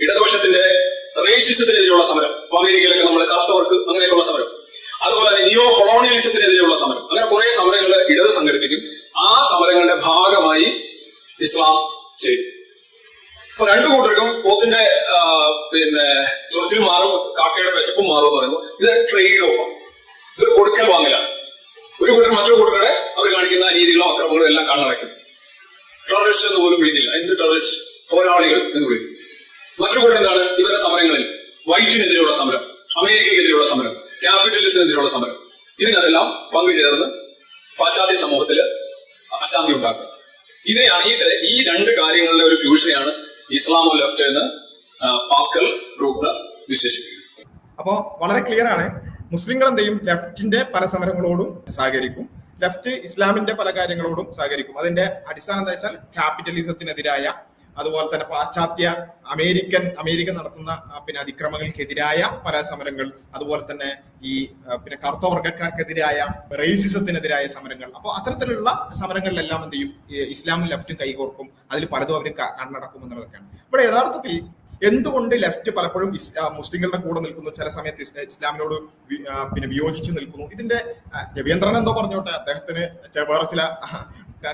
ഇടതുപക്ഷത്തിന്റെ റേസിസത്തിനെതിരെയുള്ള സമരം അമേരിക്കയിലൊക്കെ നമ്മൾ കറുത്തവർക്ക് അങ്ങനെയൊക്കെയുള്ള സമരം. അതുപോലെ തന്നെ നിയോ കൊളോണിയലിസത്തിനെതിരെയുള്ള സമരം. അങ്ങനെ കുറെ സമരങ്ങൾ ഇടത് സംഘടിപ്പിക്കും. ആ സമരങ്ങളുടെ ഭാഗമായി ഇസ്ലാം ചെയ്യും. അപ്പൊ രണ്ടു കൂട്ടർക്കും പോത്തിന്റെ പിന്നെ ചൊറിച്ചിൽ മാറും കാക്കയുടെ വിശപ്പും മാറും എന്ന് പറയുമ്പോൾ ഇത് ട്രേഡ് ഓഫ് ആണ്. ഇത് കൊടുക്കൽ വാങ്ങലാണ്. ഒരു കൂട്ടർ മറ്റൊരു കൂട്ടരുടെ അവർ കാണിക്കുന്ന രീതികളും അക്രമങ്ങളും എല്ലാം കണ്ണടയ്ക്കും. ടെററിസ്റ്റ് എന്ന് പോലും വിളിക്കില്ല എന്ത് ടെററിസ്റ്റ് പോരാളികൾ എന്ന് വിളിക്കും. മറ്റൊരു കൂടെ എന്താണ്? ഇവരുടെ സമരങ്ങളിൽ വൈറ്റിനെതിരെയുള്ള സമരം അമേരിക്കയ്ക്കെതിരെയുള്ള സമരം ക്യാപിറ്റലിസത്തിനെതിരെയുള്ള സമരം. ഇതിനെല്ലാം പങ്കുചേർന്ന് പാശ്ചാത്യ സമൂഹത്തിൽ അശാന്തി ഉണ്ടാക്കുക. ഇതിനെയാണ് ഈ ഈ രണ്ട് കാര്യങ്ങളുടെ ഒരു ഫ്യൂഷനെയാണ് ഇസ്ലാമോ ലെഫ്റ്റ് എന്ന് പാസ്കൽ ഗ്രൂപ്പ് വിശേഷിപ്പിക്കുന്നത്. അപ്പോ വളരെ ക്ലിയർ ആണ്. മുസ്ലിങ്ങൾ എന്ത് ചെയ്യും? ലെഫ്റ്റിന്റെ പല സമരങ്ങളോടും സഹകരിക്കും. ലെഫ്റ്റ് ഇസ്ലാമിന്റെ പല കാര്യങ്ങളോടും സഹകരിക്കും. അതിന്റെ അടിസ്ഥാനം എന്താ വെച്ചാൽ ക്യാപിറ്റലിസത്തിനെതിരായ അതുപോലെ തന്നെ പാശ്ചാത്യ അമേരിക്കൻ അമേരിക്ക നടത്തുന്ന പിന്നെ അതിക്രമങ്ങൾക്കെതിരായ പല സമരങ്ങൾ അതുപോലെ തന്നെ ഈ പിന്നെ കറുത്ത വർഗക്കാർക്കെതിരായ റേസിസത്തിനെതിരായ സമരങ്ങൾ. അപ്പോൾ അത്തരത്തിലുള്ള സമരങ്ങളിലെല്ലാം എന്ത് ചെയ്യും? ഇസ്ലാമും ലെഫ്റ്റും കൈകോർക്കും. അതിൽ പലതും അവർ കണ്ണടക്കും എന്നുള്ളതൊക്കെയാണ്. ഇവിടെ യഥാർത്ഥത്തിൽ എന്തുകൊണ്ട് ലെഫ്റ്റ് പലപ്പോഴും മുസ്ലിങ്ങളുടെ കൂടെ നിൽക്കുന്നു? ചില സമയത്ത് ഇസ്ലാമിനോട് പിന്നെ വിയോജിച്ച് നിൽക്കുന്നു. ഇതിന്റെ രവീന്ദ്രൻ എന്തോ പറഞ്ഞോട്ടെ? അദ്ദേഹത്തിന് വേറെ ചില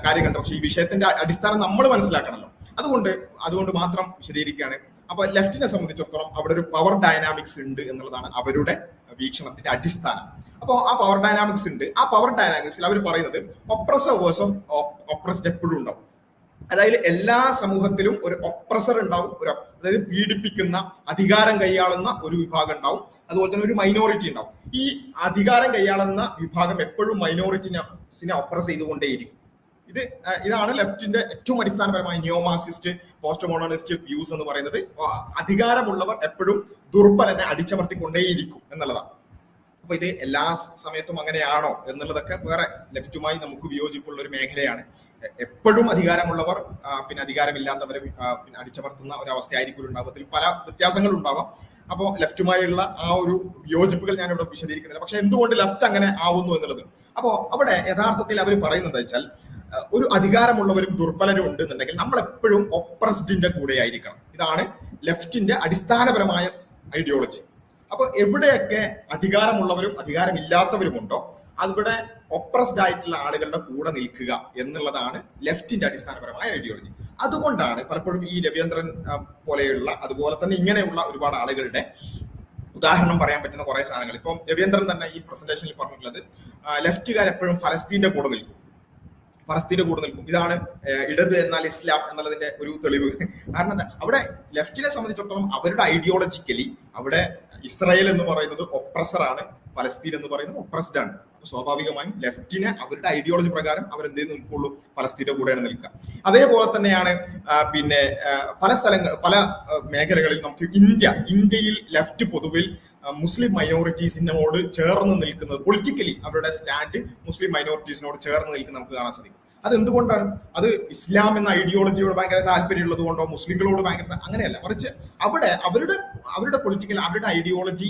കാര്യങ്ങളുണ്ട്. പക്ഷെ ഈ വിഷയത്തിന്റെ അടിസ്ഥാനം നമ്മൾ മനസ്സിലാക്കണമല്ലോ അതുകൊണ്ട് അതുകൊണ്ട് മാത്രം വിശദീകരിക്കുകയാണ്. അപ്പൊ ലെഫ്റ്റിനെ സംബന്ധിച്ചിടത്തോളം അവിടെ ഒരു പവർ ഡയനാമിക്സ് ഉണ്ട് എന്നുള്ളതാണ് അവരുടെ വീക്ഷണത്തിന്റെ അടിസ്ഥാനം. അപ്പോൾ ആ പവർ ഡയനാമിക്സ് ഉണ്ട്. ആ പവർ ഡയനാമിക്സിൽ അവർ പറയുന്നത് ഒപ്രസർ വേഴ്സസ് ഒപ്രസ്ഡ് എപ്പോഴും ഉണ്ടാവും. അതായത് എല്ലാ സമൂഹത്തിലും ഒരു ഒപ്രസർ ഉണ്ടാവും ഒരു അതായത് പീഡിപ്പിക്കുന്ന അധികാരം കൈയാളുന്ന ഒരു വിഭാഗം ഉണ്ടാവും. അതുപോലെ തന്നെ ഒരു മൈനോറിറ്റി ഉണ്ടാവും. ഈ അധികാരം കൈയാളുന്ന വിഭാഗം എപ്പോഴും മൈനോറിറ്റിനെ ഒപ്രസ് ചെയ്തുകൊണ്ടേയിരിക്കും. ഇത് ഇതാണ് ലെഫ്റ്റിന്റെ ഏറ്റവും അടിസ്ഥാനപരമായ നിയോമാസിസ്റ്റ് പോസ്റ്റ് മോഡേണിസ്റ്റ് വ്യൂസ് എന്ന് പറയുന്നത്. അധികാരമുള്ളവർ എപ്പോഴും ദുർബലനെ അടിച്ചമർത്തിക്കൊണ്ടേയിരിക്കും എന്നുള്ളതാണ്. അപ്പൊ ഇത് എല്ലാ സമയത്തും അങ്ങനെയാണോ എന്നുള്ളതൊക്കെ വേറെ ലെഫ്റ്റുമായി നമുക്ക് വിയോജിപ്പുള്ള ഒരു മേഖലയാണ്. എപ്പോഴും അധികാരമുള്ളവർ പിന്നെ അധികാരമില്ലാത്തവരെ പിന്നെ അടിച്ചമർത്തുന്ന ഒരു അവസ്ഥയായിരിക്കും ഉണ്ടാവുക അതിൽ പല വ്യത്യാസങ്ങളും ഉണ്ടാവാം അപ്പോൾ ലെഫ്റ്റുമായുള്ള ആ ഒരു യോജിപ്പുകൾ ഞാൻ ഇവിടെ വിശദീകരിക്കുന്നില്ല. പക്ഷെ എന്തുകൊണ്ട് ലെഫ്റ്റ് അങ്ങനെ ആവുന്നു എന്നുള്ളത്? അപ്പോൾ അവിടെ യഥാർത്ഥത്തിൽ അവർ പറയുന്നത് വെച്ചാൽ ഒരു അധികാരമുള്ളവരും ദുർബലരും ഉണ്ട് എന്നുണ്ടെങ്കിൽ നമ്മൾ എപ്പോഴും ഒപ്രസ്ഡിന്റെ കൂടെ ആയിരിക്കണം ഇതാണ് ലെഫ്റ്റിന്റെ അടിസ്ഥാനപരമായ ഐഡിയോളജി അപ്പൊ എവിടെയൊക്കെ അധികാരമുള്ളവരും അധികാരമില്ലാത്തവരുമുണ്ടോ അവിടെ ഒപ്രസ്ഡ് ആയിട്ടുള്ള ആളുകളുടെ കൂടെ നിൽക്കുക എന്നുള്ളതാണ് ലെഫ്റ്റിന്റെ അടിസ്ഥാനപരമായ ഐഡിയോളജി അതുകൊണ്ടാണ് പലപ്പോഴും ഈ രവീന്ദ്രൻ പോലെയുള്ള അതുപോലെ തന്നെ ഇങ്ങനെയുള്ള ഒരുപാട് ആളുകളുടെ ഉദാഹരണം പറയാൻ പറ്റുന്ന കുറെ സാധനങ്ങൾ. ഇപ്പം രവീന്ദ്രൻ തന്നെ ഈ പ്രസന്റേഷനിൽ പറഞ്ഞിട്ടുള്ളത് ലെഫ്റ്റുകാർ എപ്പോഴും ഫലസ്തീന്റെ കൂടെ നിൽക്കും. ഫലസ്തീന്റെ കൂടെ നിൽക്കും. ഇതാണ് ഇടത് എന്നാൽ ഇസ്ലാം എന്നുള്ളതിന്റെ ഒരു തെളിവ്. കാരണം എന്താ? അവിടെ ലെഫ്റ്റിനെ സംബന്ധിച്ചിടത്തോളം അവരുടെ ഐഡിയോളജിക്കലി അവിടെ ഇസ്രായേൽ എന്ന് പറയുന്നത് ഒപ്രസർ ആണ് ഫലസ്തീൻ എന്ന് പറയുന്നത് ഒപ്രസ്ഡ് ആണ്. സ്വാഭാവികമായും ലെഫ്റ്റിനെ അവരുടെ ഐഡിയോളജി പ്രകാരം അവർ എന്തേ നിൽക്കുള്ളൂ പലസ്തീന്റെ കൂടെയാണ് നിൽക്കുക. അതേപോലെ തന്നെയാണ് പിന്നെ പല സ്ഥലങ്ങൾ പല മേഖലകളിൽ നമുക്ക് ഇന്ത്യ ഇന്ത്യയിൽ ലെഫ്റ്റ് പൊതുവിൽ മുസ്ലിം മൈനോറിറ്റീസിനോട് ചേർന്ന് നിൽക്കുന്നത് പൊളിറ്റിക്കലി അവരുടെ സ്റ്റാൻഡ് മുസ്ലിം മൈനോറിറ്റീസിനോട് ചേർന്ന് നിൽക്കുന്നത് നമുക്ക് കാണാൻ സാധിക്കും. അത് എന്തുകൊണ്ടാണ് അത് ഇസ്ലാം എന്ന ഐഡിയോളജിയോട് ഭയങ്കര താല്പര്യമുള്ളത് കൊണ്ടോ മുസ്ലിങ്ങളോട് ഭയങ്കര അങ്ങനെയല്ല. മറിച്ച് അവിടെ അവരുടെ അവരുടെ പൊളിറ്റിക്കൽ അവരുടെ ഐഡിയോളജി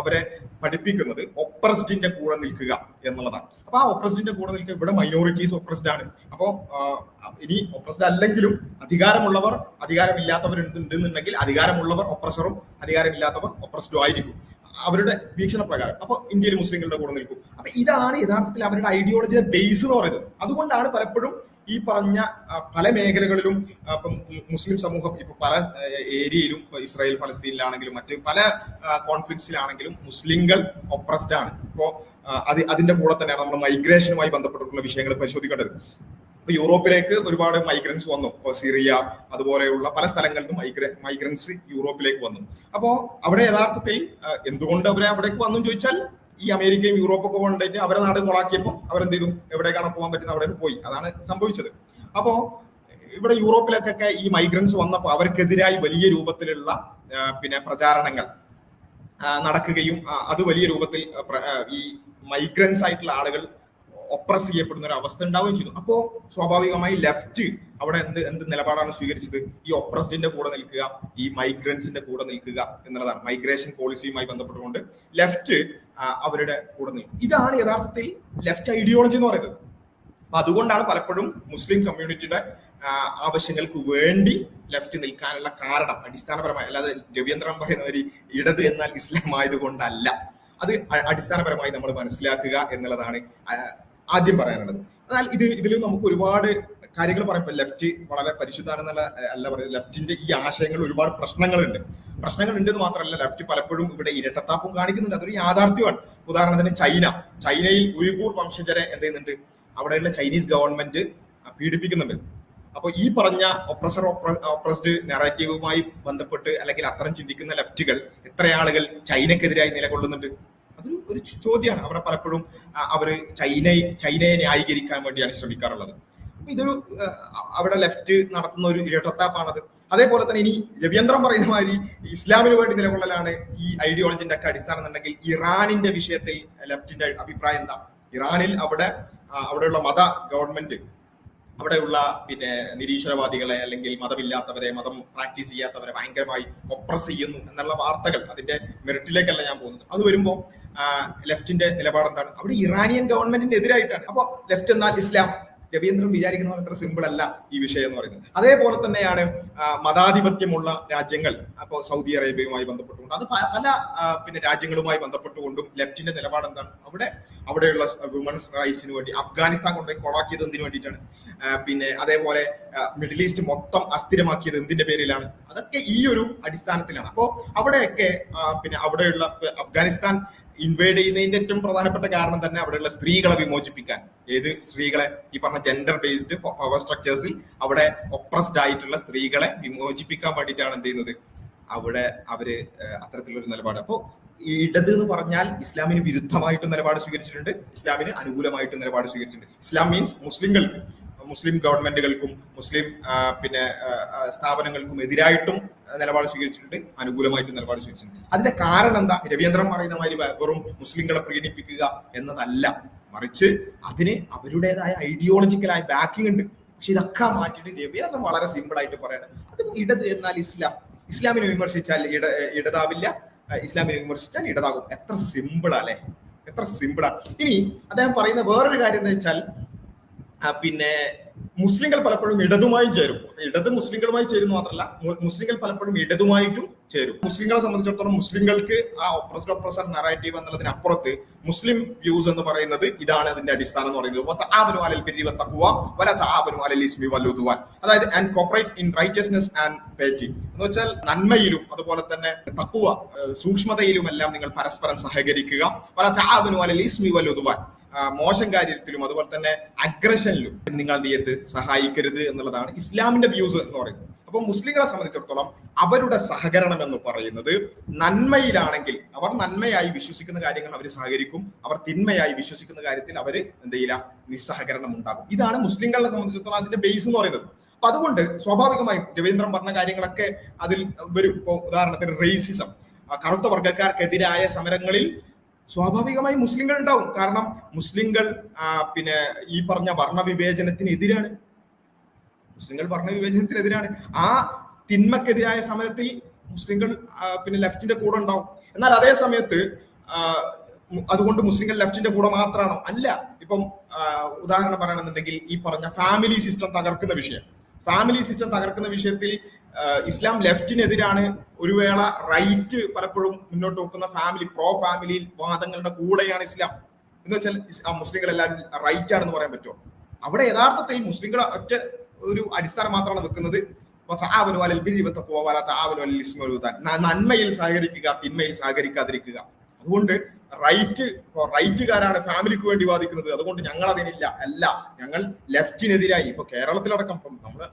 അവരെ പഠിപ്പിക്കുന്നത് ഒപ്രസ്ഡിന്റെ കൂടെ നിൽക്കുക എന്നുള്ളതാണ്. അപ്പൊ ആ ഒപ്രസ്ഡിന്റെ കൂടെ നിൽക്കുക ഇവിടെ മൈനോറിറ്റീസ് ഒപ്രസ്ഡ് ആണ്. അപ്പോ ഇനി ഒപ്രസ്ഡ് അല്ലെങ്കിലും അധികാരമുള്ളവർ അധികാരമില്ലാത്തവരുണ്ട് എന്നുണ്ടെങ്കിൽ അധികാരമുള്ളവർ ഒപ്രസറും അധികാരമില്ലാത്തവർ ഒപ്രസ്ഡും ആയിരിക്കും. അവരുടെ വീക്ഷണ പ്രകാരം അപ്പൊ ഇന്ത്യയിൽ മുസ്ലിങ്ങളുടെ കൂടെ നിൽക്കും. അപ്പൊ ഇതാണ് യഥാർത്ഥത്തിൽ അവരുടെ ഐഡിയോളജിയുടെ ബേസ് എന്ന് പറയുന്നത്. അതുകൊണ്ടാണ് പലപ്പോഴും ഈ പറഞ്ഞ പല മേഖലകളിലും ഇപ്പം മുസ്ലിം സമൂഹം ഇപ്പൊ പല ഏരിയയിലും ഇസ്രായേൽ ഫലസ്തീനിലാണെങ്കിലും മറ്റ് പല കോൺഫ്ലിക്ട്സിലാണെങ്കിലും മുസ്ലിങ്ങൾ ഒപ്രസ്ഡ് ആണ്. ഇപ്പോ അത് അതിന്റെ കൂടെ തന്നെയാണ് നമ്മൾ മൈഗ്രേഷനുമായി ബന്ധപ്പെട്ടിട്ടുള്ള വിഷയങ്ങൾ പരിശോധിക്കേണ്ടത്. യൂറോപ്പിലേക്ക് ഒരുപാട് മൈഗ്രൻസ് വന്നു. ഇപ്പൊ സിറിയ അതുപോലെയുള്ള പല സ്ഥലങ്ങളിൽ നിന്നും മൈഗ്ര മൈഗ്രൻസ് യൂറോപ്പിലേക്ക് വന്നു. അപ്പോ അവിടെ യഥാർത്ഥത്തിൽ എന്തുകൊണ്ട് അവരെ അവിടേക്ക് വന്നു ചോദിച്ചാൽ ഈ അമേരിക്കയും യൂറോപ്പൊക്കെ കൊണ്ടുപോയിട്ട് അവരെ നാട് കൊളാക്കിയപ്പോൾ അവരെന്ത് ചെയ്തു എവിടേക്കാണ് പോകാൻ പറ്റുന്നത്? അവിടേക്ക് പോയി. അതാണ് സംഭവിച്ചത്. അപ്പോ ഇവിടെ യൂറോപ്പിലേക്കൊക്കെ ഈ മൈഗ്രൻസ് വന്നപ്പോൾ അവർക്കെതിരായി വലിയ രൂപത്തിലുള്ള പിന്നെ പ്രചാരണങ്ങൾ നടക്കുകയും അത് വലിയ രൂപത്തിൽ ഈ മൈഗ്രൻസ് ആയിട്ടുള്ള ആളുകൾ ഒപ്രസ് ചെയ്യപ്പെടുന്ന ഒരു അവസ്ഥ ഉണ്ടാവുകയും ചെയ്തു. അപ്പോ സ്വാഭാവികമായി ലെഫ്റ്റ് അവിടെ എന്ത് എന്ത് നിലപാടാണ് സ്വീകരിച്ചത്? ഈ ഒപ്രസ്ഡിന്റെ കൂടെ നിൽക്കുക ഈ മൈഗ്രൻസിന്റെ കൂടെ നിൽക്കുക എന്നുള്ളതാണ്. മൈഗ്രേഷൻ പോളിസിയുമായി ബന്ധപ്പെട്ടുകൊണ്ട് ലെഫ്റ്റ് അവരുടെ കൂടെ നിൽക്കും. ഇതാണ് യഥാർത്ഥത്തിൽ ലെഫ്റ്റ് ഐഡിയോളജി എന്ന് പറയുന്നത്. അപ്പൊ അതുകൊണ്ടാണ് പലപ്പോഴും മുസ്ലിം കമ്മ്യൂണിറ്റിയുടെ ആവശ്യങ്ങൾക്ക് വേണ്ടി ലെഫ്റ്റ് നിൽക്കാനുള്ള കാരണം അടിസ്ഥാനപരമായി അല്ലാതെ രവീന്ദ്രൻ പറയുന്ന ഒരു ഇടത് എന്നാൽ ഇസ്ലാം ആയതുകൊണ്ടല്ല. അത് അടിസ്ഥാനപരമായി നമ്മൾ മനസ്സിലാക്കുക എന്നുള്ളതാണ് ആദ്യം പറയാനുള്ളത്. എന്നാൽ ഇത് ഇതിൽ നമുക്ക് ഒരുപാട് കാര്യങ്ങൾ പറയുമ്പോൾ ലെഫ്റ്റ് വളരെ പരിശുദ്ധാണെന്നുള്ള അല്ല പറയുന്നത് ലെഫ്റ്റിന്റെ ഈ ആശയങ്ങൾ ഒരുപാട് പ്രശ്നങ്ങളുണ്ട്. പ്രശ്നങ്ങൾ ഉണ്ടെന്ന് മാത്രമല്ല ലെഫ്റ്റ് പലപ്പോഴും ഇവിടെ ഇരട്ടത്താപ്പും കാണിക്കുന്നുണ്ട്. അതൊരു യാഥാർത്ഥ്യമാണ്. ഉദാഹരണത്തിന് ചൈന. ചൈനയിൽ ഉയ്ഗൂർ വംശജരെ എന്ത് ചെയ്യുന്നുണ്ട്? അവിടെയുള്ള ചൈനീസ് ഗവൺമെന്റ് പീഡിപ്പിക്കുന്നുണ്ട്. അപ്പോൾ ഈ പറഞ്ഞ ഒപ്രസർ ഒപ്രസ്ഡ് നെറേറ്റീവുമായി ബന്ധപ്പെട്ട് അല്ലെങ്കിൽ അത്തരം ചിന്തിക്കുന്ന ലെഫ്റ്റുകൾ എത്ര ആളുകൾ ചൈനക്കെതിരായി നിലകൊള്ളുന്നുണ്ട്? അതൊരു ഒരു ചോദ്യമാണ്. അവിടെ പലപ്പോഴും അവർ ചൈന ചൈനയെ ന്യായീകരിക്കാൻ വേണ്ടിയാണ് ശ്രമിക്കാറുള്ളത്. അപ്പൊ ഇതൊരു അവിടെ ലെഫ്റ്റ് നടത്തുന്ന ഒരു ഇരട്ടത്താപ്പാണത്. അതേപോലെ തന്നെ ഇനി രവീന്ദ്രൻ പറയുന്ന മാതിരി ഇസ്ലാമിന് വേണ്ടി നിലകൊള്ളലാണ് ഈ ഐഡിയോളജിന്റെ ഒക്കെ അടിസ്ഥാനം എന്നുണ്ടെങ്കിൽ ഇറാനിന്റെ വിഷയത്തിൽ ലെഫ്റ്റിന്റെ അഭിപ്രായം എന്താ? ഇറാനിൽ അവിടെ അവിടെയുള്ള മത ഗവൺമെന്റ് അവിടെയുള്ള പിന്നെ നിരീശ്വരവാദികളെ അല്ലെങ്കിൽ മതമില്ലാത്തവരെ മതം പ്രാക്ടീസ് ചെയ്യാത്തവരെ ഭയങ്കരമായി ഒപ്രസ് ചെയ്യുന്നു എന്നുള്ള വാർത്തകൾ അതിന്റെ മെറിറ്റിലേക്കല്ല ഞാൻ പോകുന്നത്. അത് വരുമ്പോൾ ലെഫ്റ്റിന്റെ നിലപാട് എന്താണ് അവിടെ ഇറാനിയൻ ഗവൺമെന്റിന് എതിരായിട്ടാണ്. അപ്പോൾ ലെഫ്റ്റ് എന്നാൽ ഇസ്ലാം. രവീന്ദ്രൻ വിചാരിക്കുന്ന പോലെ അത്ര സിമ്പിൾ അല്ല ഈ വിഷയം എന്ന് പറയുന്നത്. അതേപോലെ തന്നെയാണ് മതാധിപത്യമുള്ള രാജ്യങ്ങൾ അപ്പോൾ സൗദി അറേബ്യയുമായി ബന്ധപ്പെട്ടുകൊണ്ട് അത് പല പിന്നെ രാജ്യങ്ങളുമായി ബന്ധപ്പെട്ടുകൊണ്ടും ലെഫ്റ്റിന്റെ നിലപാട് എന്താണ്? അവിടെ അവിടെയുള്ള വുമൻസ് റൈറ്റ്സിന് വേണ്ടി അഫ്ഗാനിസ്ഥാൻ കൊണ്ടുപോയി കൊളാക്കിയത് എന്തിനു വേണ്ടിയിട്ടാണ്? പിന്നെ അതേപോലെ മിഡിൽ ഈസ്റ്റ് മൊത്തം അസ്ഥിരമാക്കിയത് എന്തിന്റെ പേരിലാണ്? അതൊക്കെ ഈ ഒരു അടിസ്ഥാനത്തിലാണ്. അപ്പോ അവിടെയൊക്കെ പിന്നെ അവിടെയുള്ള അഫ്ഗാനിസ്ഥാൻ ഇൻവേഡ് ചെയ്യുന്നതിന്റെ ഏറ്റവും പ്രധാനപ്പെട്ട കാരണം തന്നെ അവിടെയുള്ള സ്ത്രീകളെ വിമോചിപ്പിക്കാൻ. ഏത് സ്ത്രീകളെ? ഈ പറഞ്ഞ ജെൻഡർ ബേസ്ഡ് പവർ സ്ട്രക്ചേഴ്സിൽ അവിടെ ഒപ്രസ്ഡ് ആയിട്ടുള്ള സ്ത്രീകളെ വിമോചിപ്പിക്കാൻ വേണ്ടിയിട്ടാണ് എന്ത് ചെയ്യുന്നത്? അവിടെ അവർ അത്തരത്തിലൊരു നിലപാട്. അപ്പോ ഈ ഇടത് എന്ന് പറഞ്ഞാൽ ഇസ്ലാമിന് വിരുദ്ധമായിട്ടും നിലപാട് സ്വീകരിച്ചിട്ടുണ്ട്. ഇസ്ലാമിന് അനുകൂലമായിട്ടും നിലപാട് സ്വീകരിച്ചിട്ടുണ്ട്. ഇസ്ലാം മീൻസ് മുസ്ലിങ്ങൾക്ക്. മുസ്ലിം ഗവൺമെന്റുകൾക്കും മുസ്ലിം പിന്നെ സ്ഥാപനങ്ങൾക്കും എതിരായിട്ടും നിലപാട് സ്വീകരിച്ചിട്ടുണ്ട് അനുകൂലമായിട്ടും നിലപാട് സ്വീകരിച്ചിട്ടുണ്ട്. അതിന്റെ കാരണം എന്താ? രവീന്ദ്രൻ പറയുന്ന മാതിരി വെറും മുസ്ലിങ്ങളെ പ്രീണിപ്പിക്കുക എന്നതല്ല. മറിച്ച് അതിന് അവരുടേതായ ഐഡിയോളജിക്കലായ ബാക്കിംഗ് ഉണ്ട്. പക്ഷെ ഇതൊക്കെ മാറ്റിയിട്ട് രവീന്ദ്രൻ വളരെ സിമ്പിൾ ആയിട്ട് പറയണം. അത് ഇടത് എന്നാൽ ഇസ്ലാം. ഇസ്ലാമിനെ വിമർശിച്ചാൽ ഇട ഇടതാവില്ല. ഇസ്ലാമിനെ വിമർശിച്ചാൽ ഇടതാകും. എത്ര സിമ്പിൾ അല്ലെ? എത്ര സിമ്പിളാണ് ഇനി അദ്ദേഹം പറയുന്ന വേറൊരു കാര്യം എന്താ വെച്ചാൽ പിന്നെ മുസ്ലിങ്ങൾ പലപ്പോഴും ഇടതുമായും ചേരും. ഇടത് മുസ്ലിങ്ങളുമായി ചേരുന്നു മാത്രമല്ല മുസ്ലിങ്ങൾ പലപ്പോഴും ഇടതുമായിട്ടും ചേരും. മുസ്ലിങ്ങളെ സംബന്ധിച്ചിടത്തോളം മുസ്ലിങ്ങൾക്ക് ആ ഒപ്രസ് ഒപ്രസർ നറേറ്റീവ് എന്നുള്ളതിനപ്പുറത്ത് മുസ്ലിം വ്യൂസ് എന്ന് പറയുന്നത് ഇതാണ് അതിന്റെ അടിസ്ഥാനം എന്ന് പറയുന്നത്. അതായത് and cooperate in righteousness and piety എന്ന് വെച്ചാൽ നന്മയിലും അതുപോലെ തന്നെ തക്കുവ സൂക്ഷ്മതയിലും എല്ലാം നിങ്ങൾ പരസ്പരം സഹകരിക്കുക. വല തആവനു അലൽ ഇസ്മി വലുദ്വാൻ മോശം കാര്യത്തിലും അതുപോലെ തന്നെ അഗ്രഷനിലും നിങ്ങൾ എന്ത് ചെയ്യരുത്? സഹായിക്കരുത് എന്നുള്ളതാണ് ഇസ്ലാമിന്റെ വ്യൂസ് എന്ന് പറയുന്നത്. അപ്പൊ മുസ്ലിങ്ങളെ സംബന്ധിച്ചിടത്തോളം അവരുടെ സഹകരണം എന്ന് പറയുന്നത് നന്മയിലാണെങ്കിൽ അവർ നന്മയായി വിശ്വസിക്കുന്ന കാര്യങ്ങൾ അവർ സഹകരിക്കും. അവർ തിന്മയായി വിശ്വസിക്കുന്ന കാര്യത്തിൽ അവർ എന്ത് ചെയ്യില്ല? നിസ്സഹകരണം ഉണ്ടാകും. ഇതാണ് മുസ്ലിങ്ങളെ സംബന്ധിച്ചിടത്തോളം അതിന്റെ ബേസ് എന്ന് പറയുന്നത്. അപ്പൊ അതുകൊണ്ട് സ്വാഭാവികമായും രവീന്ദ്രൻ പറഞ്ഞ കാര്യങ്ങളൊക്കെ അതിൽ വരും. ഇപ്പോൾ ഉദാഹരണത്തിന് റേസിസം കറുത്ത വർഗക്കാർക്കെതിരായ സമരങ്ങളിൽ സ്വാഭാവികമായി മുസ്ലിങ്ങൾ ഉണ്ടാവും കാരണം മുസ്ലിങ്ങൾ പിന്നെ ഈ പറഞ്ഞ വർണവിവേചനത്തിന് എതിരാണ് മുസ്ലിങ്ങൾ വർണവിവേചനത്തിനെതിരാണ് ആ തിന്മക്കെതിരായ സമരത്തിൽ മുസ്ലിങ്ങൾ പിന്നെ ലെഫ്റ്റിന്റെ കൂടെ ഉണ്ടാവും. എന്നാൽ അതേ സമയത്ത് അതുകൊണ്ട് മുസ്ലിങ്ങൾ ലെഫ്റ്റിന്റെ കൂടെ മാത്രമാണോ അല്ല. ഇപ്പം ഉദാഹരണം പറയണമെന്നുണ്ടെങ്കിൽ ഈ പറഞ്ഞ ഫാമിലി സിസ്റ്റം തകർക്കുന്ന വിഷയം. ഫാമിലി സിസ്റ്റം തകർക്കുന്ന വിഷയത്തിൽ ഇസ്ലാം ലെഫ്റ്റിനെതിരാണ് ഒരു വേള റൈറ്റ് പലപ്പോഴും മുന്നോട്ട് വെക്കുന്ന ഫാമിലി പ്രോ ഫാമിലി വാദങ്ങളുടെ കൂടെയാണ് ഇസ്ലാം. എന്ന് വെച്ചാൽ മുസ്ലിങ്ങൾ എല്ലാവരും റൈറ്റ് ആണെന്ന് പറയാൻ പറ്റുമോ? അവിടെ യഥാർത്ഥത്തിൽ മുസ്ലിങ്ങൾ ഒറ്റ ഒരു അടിസ്ഥാനം മാത്രമാണ് വെക്കുന്നത്. വതആവനു അലൽ ബിർരി വത്തഖ്വ വലാ തആവനു അലൽ ഇസ്മി വൽ ഉദ്വാൻ. ന- നന്മയിൽ സഹകരിക്കുക തിന്മയിൽ സഹകരിക്കാതിരിക്കുക. അതുകൊണ്ട് റൈറ്റ് ഇപ്പൊ റൈറ്റുകാരാണ് ഫാമിലിക്ക് വേണ്ടി വാദിക്കുന്നത്. അതുകൊണ്ട് ഞങ്ങൾ അതിനില്ല അല്ല ഞങ്ങൾ ലെഫ്റ്റിനെതിരായി. ഇപ്പൊ കേരളത്തിലടക്കം ഇപ്പം നമ്മൾ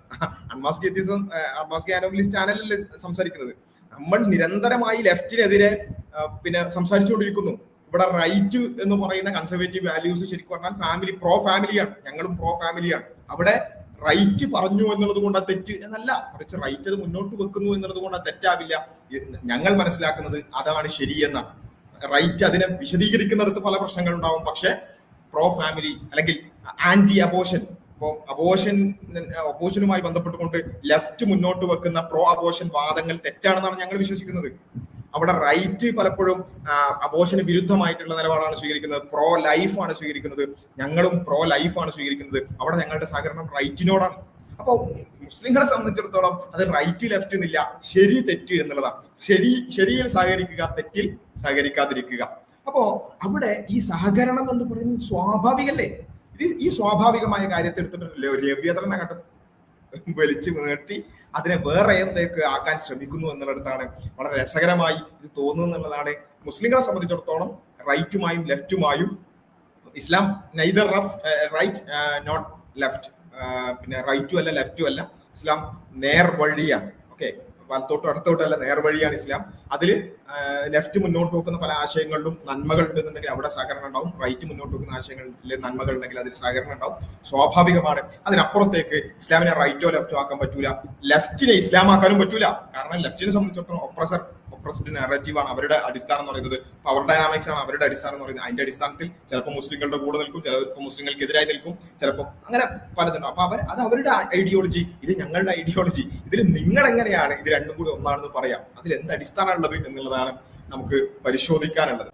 അൺമാസ്ക് അൺമാസ്ക് ആനോമിലിസ്റ്റ് ചാനലിൽ സംസാരിക്കുന്നത്. നമ്മൾ നിരന്തരമായി ലെഫ്റ്റിനെതിരെ പിന്നെ സംസാരിച്ചുകൊണ്ടിരിക്കുന്നു. ഇവിടെ റൈറ്റ് എന്ന് പറയുന്ന കൺസർവേറ്റീവ് വാല്യൂസ് ശരിക്കും പറഞ്ഞാൽ ഫാമിലി പ്രോ ഫാമിലിയാണ് ഞങ്ങളും പ്രോ ഫാമിലിയാണ് അവിടെ റൈറ്റ് പറഞ്ഞു എന്നുള്ളത് കൊണ്ട് ആ തെറ്റ് എന്നല്ല. മറിച്ച് റൈറ്റ് അത് മുന്നോട്ട് വെക്കുന്നു എന്നുള്ളത് കൊണ്ട് ആ തെറ്റാവില്ല ഞങ്ങൾ മനസ്സിലാക്കുന്നത് അതാണ് ശരിയെന്നാണ് റൈറ്റ് അതിനെ വിശദീകരിക്കുന്നിടത്ത് പല പ്രശ്നങ്ങൾ ഉണ്ടാവും പക്ഷെ പ്രോ ഫാമിലി അല്ലെങ്കിൽ ആന്റി അബോഷൻ ഇപ്പോൾ അബോഷൻ അബോഷനുമായി ബന്ധപ്പെട്ടുകൊണ്ട് ലെഫ്റ്റ് മുന്നോട്ട് വെക്കുന്ന പ്രോ അബോഷൻ വാദങ്ങൾ തെറ്റാണെന്നാണ് ഞങ്ങൾ വിശ്വസിക്കുന്നത്. അവിടെ റൈറ്റ് പലപ്പോഴും അബോഷന് വിരുദ്ധമായിട്ടുള്ള നിലപാടാണ് സ്വീകരിക്കുന്നത്. പ്രോ ലൈഫ് ആണ് സ്വീകരിക്കുന്നത്. ഞങ്ങളും പ്രോ ലൈഫ് ആണ് സ്വീകരിക്കുന്നത്. അവിടെ ഞങ്ങളുടെ സഹകരണം റൈറ്റിനോടാണ് അപ്പോൾ മുസ്ലിങ്ങളെ സംബന്ധിച്ചിടത്തോളം അത് റൈറ്റ് ലെഫ്റ്റ് എന്നില്ല. ശരി തെറ്റ് എന്നുള്ളതാണ്. ശരി ശരിയിൽ സഹകരിക്കുക തെറ്റിൽ സഹകരിക്കാതിരിക്കുക. അപ്പോ അവിടെ ഈ സഹകരണം എന്ന് പറയുന്നത് സ്വാഭാവികല്ലേ? ഇത് ഈ സ്വാഭാവികമായ കാര്യത്തെ ഒരു രവ്യതരണ അങ്ങോട്ട് വലിച്ചു നീട്ടി അതിനെ വേറെ എന്തൊക്കെ ആക്കാൻ ശ്രമിക്കുന്നു എന്നുള്ളിടത്താണ് വളരെ രസകരമായി ഇത് തോന്നുന്നു എന്നുള്ളതാണ്. മുസ്ലിങ്ങളെ സംബന്ധിച്ചിടത്തോളം റൈറ്റുമായും ലെഫ്റ്റുമായും ഇസ്ലാം നൈദർ റഫ് റൈറ്റ് നോട്ട് ലെഫ്റ്റ് പിന്നെ റൈറ്റും അല്ല ലെഫ്റ്റും അല്ല ഇസ്ലാം നേർ വഴിയാണ്. ഓക്കെ വലത്തോട്ടും അടുത്തോട്ടല്ല നേർവഴിയാണ് ഇസ്ലാം. അതിൽ ലെഫ്റ്റ് മുന്നോട്ട് വെക്കുന്ന പല ആശയങ്ങളിലും നന്മകൾ ഉണ്ടെന്നുണ്ടെങ്കിൽ അവിടെ സഹകരണം ഉണ്ടാവും. റൈറ്റ് മുന്നോട്ട് വെക്കുന്ന ആശയങ്ങളിൽ നന്മകൾ ഉണ്ടെങ്കിൽ അതിൽ സഹകരണം ഉണ്ടാവും. സ്വാഭാവികമാണ്. അതിനപ്പുറത്തേക്ക് ഇസ്ലാമിനെ റൈറ്റോ ലെഫ്റ്റോ ആക്കാൻ പറ്റൂല. ലെഫ്റ്റിനെ ഇസ്ലാം ആക്കാനും പറ്റൂല. കാരണം ലെഫ്റ്റിനെ സംബന്ധിച്ചിടത്തോളം ഒപ്രസർ നാരറ്റീവ് ആണ് അവരുടെ അടിസ്ഥാനം എന്ന് പറയുന്നത്. പവർ ഡൈനാമിക്സ് ആണ് അവരുടെ അടിസ്ഥാനം എന്ന് പറയുന്നത്. അതിന്റെ അടിസ്ഥാനത്തിൽ ചിലപ്പോൾ മുസ്ലിങ്ങളുടെ കൂടെ നിൽക്കും ചിലപ്പോൾ മുസ്ലിങ്ങൾക്കെതിരായി നിൽക്കും ചിലപ്പോൾ അങ്ങനെ പലതുണ്ട്. അപ്പൊ അവർ അത് അവരുടെ ഐഡിയോളജി ഇത് ഞങ്ങളുടെ ഐഡിയോളജി ഇതിൽ നിങ്ങൾ എങ്ങനെയാണ് ഇത് രണ്ടും കൂടി ഒന്നാണെന്ന് പറയാം. അതിൽ എന്ത് അടിസ്ഥാനമുള്ളത് എന്നുള്ളതാണ് നമുക്ക് പരിശോധിക്കാനുള്ളത്.